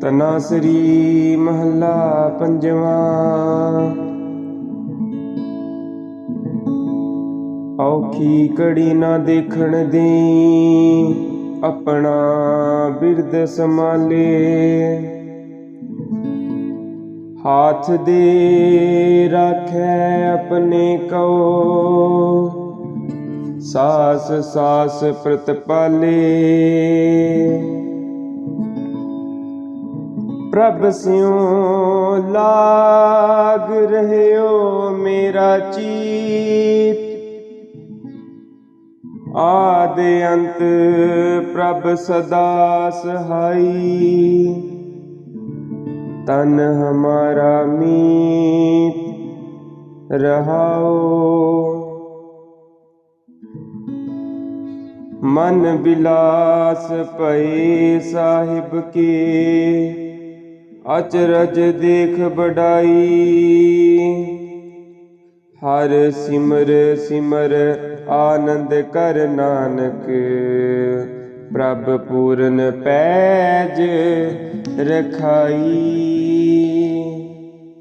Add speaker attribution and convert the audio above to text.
Speaker 1: ਤਨਾ ਸ੍ਰੀ ਮਹੱਲਾ ਪੰਜਵਾਂ। ਔਖੀ ਕੜੀ ਨਾ ਦੇਖਣ ਦੀ ਆਪਣਾ ਬਿਰਦ ਸੰਭਾਲੇ। ਹਾਥ ਦੇ ਰਾਖੈ ਆਪਣੇ ਕੋ ਸਾਸ ਸਾਸ ਪ੍ਰਤਪਾਲੇ। ਪ੍ਰਭ ਸਿਉ ਲਾਗ ਰਹਿਓ ਮੇਰਾ ਚੀਤ। ਆਦ ਅੰਤ ਪ੍ਰਭ ਸਦਾ ਸਹਾਈ। ਤਨ ਹਮਾਰਾ ਮੀਤ ਰਹਾਓ। ਮਨ ਬਿਲਾਸ ਭਏ ਸਾਹਿਬ ਕੇ। ਅਚਰਜ ਦੇਖ ਬੜਾਈ ਹਰ ਸਿਮਰ ਸਿਮਰ ਆਨੰਦ ਕਰ ਨਾਨਕ। ਪ੍ਰਭ ਪੂਰਨ ਪੈਜ ਰਖਾਈ।